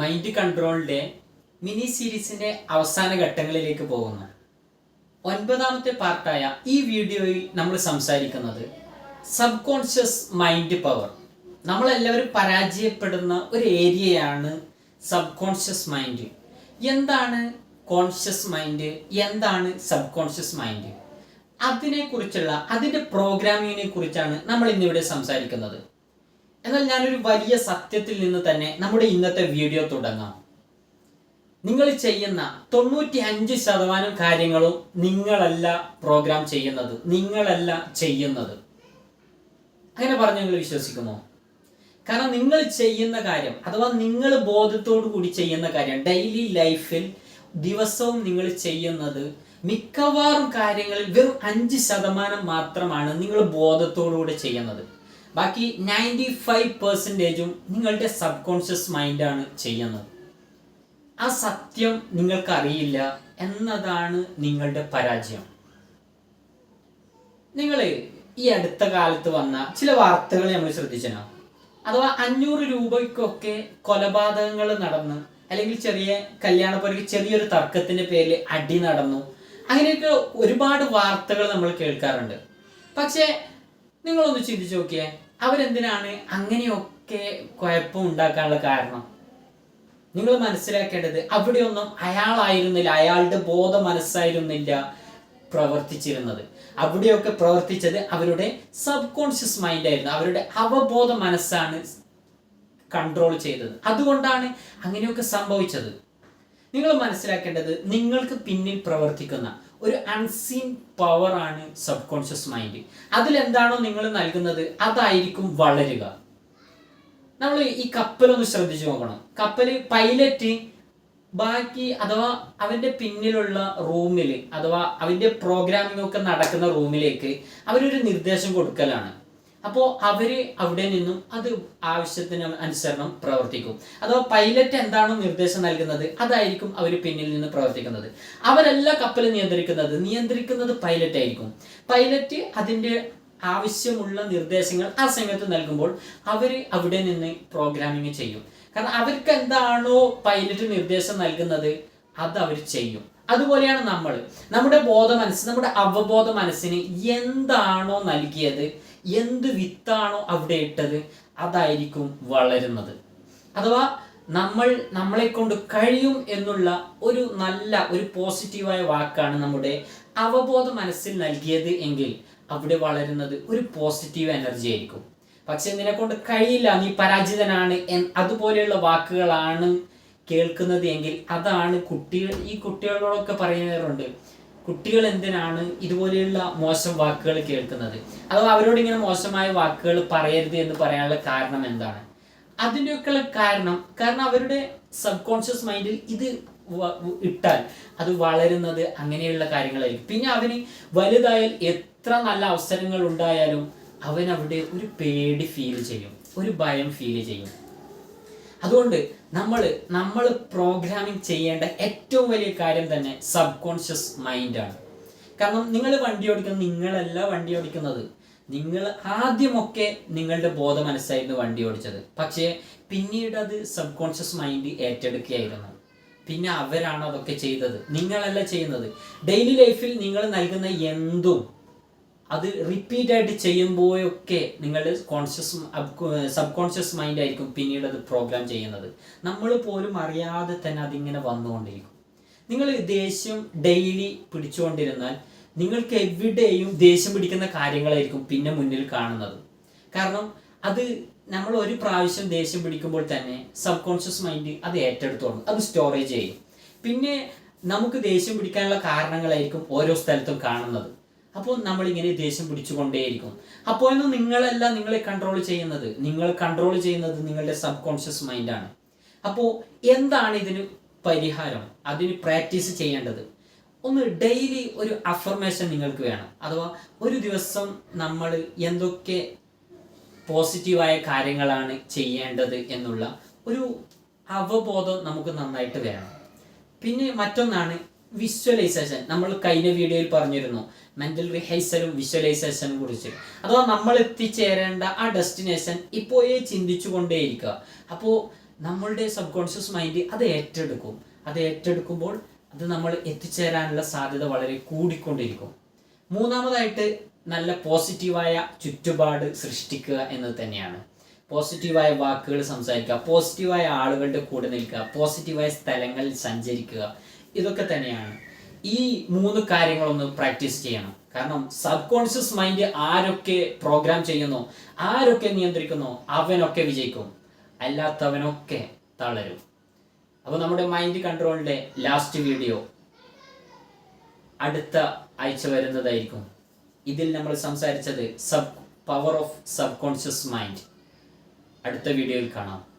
Mind കൺട്രോളിന്റെ mini സീരീസിന്റെ അവസാന ഘട്ടങ്ങളിലേക്ക് പോകുന്നു. ഒൻപതാമത്തെ പാർട്ടായ ഈ വീഡിയോയിൽ നമ്മൾ സംസാരിക്കുന്നത് സബ് കോൺഷ്യസ് മൈൻഡ് പവർ നമ്മളെല്ലാവരും പരാജയപ്പെടുന്ന ഒരു ഏരിയയാണ് സബ് കോൺഷ്യസ് മൈൻഡ് എന്താണ് കോൺഷ്യസ് മൈൻഡ് എന്താണ് സബ് കോൺഷ്യസ് മൈൻഡ് അതിനെക്കുറിച്ചുള്ള അതിന്റെ പ്രോഗ്രാമിങ്ങിനെ കുറിച്ചാണ് നമ്മൾ ഇന്നിവിടെ സംസാരിക്കുന്നത്. എന്നാൽ ഞാനൊരു വലിയ സത്യത്തിൽ നിന്ന് തന്നെ നമ്മുടെ ഇന്നത്തെ വീഡിയോ തുടങ്ങാം. നിങ്ങൾ ചെയ്യുന്ന തൊണ്ണൂറ്റി അഞ്ച് ശതമാനം കാര്യങ്ങളും നിങ്ങളല്ല പ്രോഗ്രാം ചെയ്യുന്നത്. നിങ്ങളല്ല ചെയ്യുന്നത്. അങ്ങനെ പറഞ്ഞ് നിങ്ങൾ വിശ്വസിക്കുമോ? കാരണം നിങ്ങൾ ചെയ്യുന്ന കാര്യം അഥവാ നിങ്ങൾ ബോധത്തോടു കൂടി ചെയ്യുന്ന കാര്യം ഡെയിലി ലൈഫിൽ ദിവസവും നിങ്ങൾ ചെയ്യുന്നത് മിക്കവാറും കാര്യങ്ങളിൽ വെറും അഞ്ച് ശതമാനം മാത്രമാണ് നിങ്ങൾ ബോധത്തോടു കൂടി ചെയ്യുന്നത്. ബാക്കി നയന്റി ഫൈവ് പെർസെന്റേജും നിങ്ങളുടെ സബ് കോൺഷ്യസ് മൈൻഡാണ് ചെയ്യുന്നത്. ആ സത്യം നിങ്ങൾക്കറിയില്ല എന്നതാണ് നിങ്ങളുടെ പരാജയം. നിങ്ങൾ ഈ അടുത്ത കാലത്ത് വന്ന ചില വാർത്തകൾ നമ്മൾ ശ്രദ്ധിച്ചനോ? അഥവാ അഞ്ഞൂറ് രൂപയ്ക്കൊക്കെ കൊലപാതകങ്ങൾ നടന്ന് അല്ലെങ്കിൽ ചെറിയ കല്യാണപ്പുരയ്ക്ക് ചെറിയൊരു തർക്കത്തിന്റെ പേരിൽ അടി നടന്നു. അങ്ങനെയൊക്കെ ഒരുപാട് വാർത്തകൾ നമ്മൾ കേൾക്കാറുണ്ട്. പക്ഷേ നിങ്ങളൊന്ന് ചിന്തിച്ചു നോക്കിയേ. അവരെന്തിനാണ് അങ്ങനെയൊക്കെ കുഴപ്പം ഉണ്ടാക്കാനുള്ള കാരണം? നിങ്ങൾ മനസ്സിലാക്കേണ്ടത് അവിടെയൊന്നും അയാളായിരുന്നില്ല അയാളുടെ ബോധ മനസ്സായിരുന്നില്ല പ്രവർത്തിച്ചിരുന്നത്. അവിടെയൊക്കെ പ്രവർത്തിച്ചത് അവരുടെ സബ് കോൺഷ്യസ് മൈൻഡ് ആയിരുന്നു. അവരുടെ അവബോധ മനസ്സാണ് കൺട്രോൾ ചെയ്തത്. അതുകൊണ്ടാണ് അങ്ങനെയൊക്കെ സംഭവിച്ചത്. നിങ്ങൾ മനസ്സിലാക്കേണ്ടത് നിങ്ങൾക്ക് പിന്നിൽ പ്രവർത്തിക്കുന്ന ഒരു അൺസീൻ പവറാണ് സബ് കോൺഷ്യസ് മൈൻഡ് അതിലെന്താണോ നിങ്ങൾ നൽകുന്നത് അതായിരിക്കും വളരുക. നമ്മൾ ഈ കപ്പലൊന്ന് ശ്രദ്ധിച്ചു നോക്കണം. കപ്പൽ പൈലറ്റ് ബാക്കി അഥവാ അവന്റെ പിന്നിലുള്ള റൂമിൽ അഥവാ അവന്റെ പ്രോഗ്രാമിംഗ് ഒക്കെ നടക്കുന്ന റൂമിലേക്ക് അവരൊരു നിർദ്ദേശം കൊടുക്കലാണ്. അപ്പോൾ അവർ അവിടെ നിന്നും അത് ആവശ്യത്തിന് അനുസരണം പ്രവർത്തിക്കും. അഥവാ പൈലറ്റ് എന്താണോ നിർദ്ദേശം നൽകുന്നത്? അതായിരിക്കും അവർ പിന്നിൽ നിന്ന് പ്രവർത്തിക്കുന്നത്. അവരല്ല കപ്പൽ നിയന്ത്രിക്കുന്നത്? നിയന്ത്രിക്കുന്നത് പൈലറ്റ് ആയിരിക്കും. പൈലറ്റ് അതിന്റെ ആവശ്യമുള്ള നിർദ്ദേശങ്ങൾ ആ സമയത്ത് നൽകുമ്പോൾ അവർ അവിടെ നിന്ന് പ്രോഗ്രാമിംഗ് ചെയ്യും. കാരണം അവർക്ക് എന്താണോ പൈലറ്റ് നിർദ്ദേശം നൽകുന്നത് അത് അവർ ചെയ്യും. അതുപോലെയാണ് നമ്മൾ നമ്മുടെ ബോധ മനസ്സ് നമ്മുടെ അവബോധ മനസ്സിന് എന്താണോ നൽകിയത് എന്ത് വിത്താണോ അവിടെ ഇട്ടത് അതായിരിക്കും വളരുന്നത്. അഥവാ നമ്മൾ നമ്മളെ കൊണ്ട് കഴിയും എന്നുള്ള ഒരു നല്ല ഒരു പോസിറ്റീവായ വാക്കാണ് നമ്മുടെ അവബോധ മനസ്സിൽ നൽകിയത് എങ്കിൽ അവിടെ വളരുന്നത് ഒരു പോസിറ്റീവ് എനർജി ആയിരിക്കും. പക്ഷെ നിന്നെ കൊണ്ട് കഴിയില്ല നീ പരാജിതനാണ് അതുപോലെയുള്ള വാക്കുകളാണ് കേൾക്കുന്നത് എങ്കിൽ അതാണ് കുട്ടികൾ ഈ കുട്ടികളോടൊക്കെ പറയാറുണ്ട് കുട്ടികൾ എന്തിനാണ് ഇതുപോലെയുള്ള മോശം വാക്കുകൾ കേൾക്കുന്നത്? അഥവാ അവരോട് ഇങ്ങനെ മോശമായ വാക്കുകൾ പറയരുത് എന്ന് പറയാനുള്ള കാരണം എന്താണ്? അതിന്റെയൊക്കെയുള്ള കാരണം കാരണം അവരുടെ സബ് കോൺഷ്യസ് മൈൻഡിൽ ഇത് ഇട്ടാൽ അത് വളരുന്നത് അങ്ങനെയുള്ള കാര്യങ്ങളായിരിക്കും. പിന്നെ അവന് വലുതായാൽ എത്ര നല്ല അവസരങ്ങൾ ഉണ്ടായാലും അവൻ അവിടെ ഒരു പേടി ഫീൽ ചെയ്യും. ഒരു ഭയം ഫീൽ ചെയ്യും. അതുകൊണ്ട് നമ്മൾ നമ്മൾ പ്രോഗ്രാമിംഗ് ചെയ്യേണ്ട ഏറ്റവും വലിയ കാര്യം തന്നെ സബ് കോൺഷ്യസ് മൈൻഡാണ് കാരണം നിങ്ങൾ വണ്ടി ഓടിക്കുന്നത് നിങ്ങളല്ല വണ്ടി ഓടിക്കുന്നത്. നിങ്ങൾ ആദ്യമൊക്കെ നിങ്ങളുടെ ബോധ മനസ്സായിരുന്നു വണ്ടി ഓടിച്ചത്. പക്ഷേ പിന്നീട് അത് സബ് കോൺഷ്യസ് മൈൻഡ് ഏറ്റെടുക്കുകയായിരുന്നു. പിന്നെ അവരാണ് അതൊക്കെ ചെയ്തത്. നിങ്ങളല്ല ചെയ്യുന്നത്. ഡെയിലി ലൈഫിൽ നിങ്ങൾ നൽകുന്ന എന്തും അത് റിപ്പീറ്റ് ആയിട്ട് ചെയ്യുമ്പോഴൊക്കെ നിങ്ങളുടെ കോൺഷ്യസ് സബ് കോൺഷ്യസ് മൈൻഡ് ആയിരിക്കും പിന്നീട് അത് പ്രോഗ്രാം ചെയ്യുന്നത്. നമ്മൾ പോലും അറിയാതെ തന്നെ അതിങ്ങനെ വന്നുകൊണ്ടിരിക്കും. നിങ്ങൾ ദേഷ്യം ഡെയിലി പിടിച്ചുകൊണ്ടിരുന്നാൽ നിങ്ങൾക്ക് എവിടെയും ദേഷ്യം പിടിക്കുന്ന കാര്യങ്ങളായിരിക്കും പിന്നെ മുന്നിൽ കാണുന്നത്. കാരണം അത് നമ്മൾ ഒരു പ്രാവശ്യം ദേഷ്യം പിടിക്കുമ്പോൾ തന്നെ സബ് കോൺഷ്യസ് മൈൻഡ് അത് ഏറ്റെടുത്തോളും. അത് സ്റ്റോറേജ് ചെയ്യും. പിന്നെ നമുക്ക് ദേഷ്യം പിടിക്കാനുള്ള കാരണങ്ങളായിരിക്കും ഓരോ സ്ഥലത്തും കാണുന്നത്. അപ്പോൾ നമ്മളിങ്ങനെ ദേഷ്യം പിടിച്ചുകൊണ്ടേയിരിക്കും. അപ്പോൾ ഇന്ന് നിങ്ങളല്ല നിങ്ങളെ കൺട്രോൾ ചെയ്യുന്നത്. നിങ്ങൾ കൺട്രോൾ ചെയ്യുന്നത് നിങ്ങളുടെ സബ് കോൺഷ്യസ് മൈൻഡാണ് അപ്പോൾ എന്താണ് ഇതിന് പരിഹാരം? അതിന് പ്രാക്ടീസ് ചെയ്യേണ്ടത്. ഒന്ന് ഡെയിലി ഒരു അഫർമേഷൻ നിങ്ങൾക്ക് വേണം. അഥവാ ഒരു ദിവസം നമ്മൾ എന്തൊക്കെ പോസിറ്റീവായ കാര്യങ്ങളാണ് ചെയ്യേണ്ടത് എന്നുള്ള ഒരു അവബോധം നമുക്ക് നന്നായിട്ട് വേണം. പിന്നെ മറ്റൊന്നാണ് വിഷ്വലൈസേഷൻ നമ്മൾ കഴിഞ്ഞ വീഡിയോയിൽ പറഞ്ഞിരുന്നു. മെന്റൽ റിഹൈസലും വിഷ്വലൈസേഷനും കുറിച്ച്. അഥവാ നമ്മൾ എത്തിച്ചേരേണ്ട ആ ഡെസ്റ്റിനേഷൻ ഇപ്പോഴേ ചിന്തിച്ചു കൊണ്ടേയിരിക്കുക അപ്പോൾ നമ്മളുടെ സബ് കോൺഷ്യസ് മൈൻഡ് അത് ഏറ്റെടുക്കും. അത് ഏറ്റെടുക്കുമ്പോൾ അത് നമ്മൾ എത്തിച്ചേരാനുള്ള സാധ്യത വളരെ കൂടിക്കൊണ്ടിരിക്കും. മൂന്നാമതായിട്ട് നല്ല പോസിറ്റീവായ ചുറ്റുപാട് സൃഷ്ടിക്കുക എന്നത് തന്നെയാണ്. പോസിറ്റീവായ വാക്കുകൾ സംസാരിക്കുക പോസിറ്റീവായ ആളുകളുടെ കൂടെ നിൽക്കുക പോസിറ്റീവായ സ്ഥലങ്ങളിൽ സഞ്ചരിക്കുക ഇതൊക്കെ തന്നെയാണ്. ഈ മൂന്ന് കാര്യങ്ങളൊന്ന് പ്രാക്ടീസ് ചെയ്യണം. കാരണം സബ് കോൺഷ്യസ് മൈൻഡ് ആരൊക്കെ പ്രോഗ്രാം ചെയ്യുന്നു ആരൊക്കെ നിയന്ത്രിക്കുന്നു അവനൊക്കെ വിജയിക്കും. അല്ലാത്തവനൊക്കെ തളരും. അപ്പോൾ നമ്മുടെ മൈൻഡ് കൺട്രോളിന്റെ ലാസ്റ്റ് വീഡിയോ അടുത്ത ആഴ്ച വരുന്നതായിരിക്കും. ഇതിൽ നമ്മൾ സംസാരിച്ചത് sub power of subconscious mind അടുത്ത വീഡിയോയിൽ കാണാം.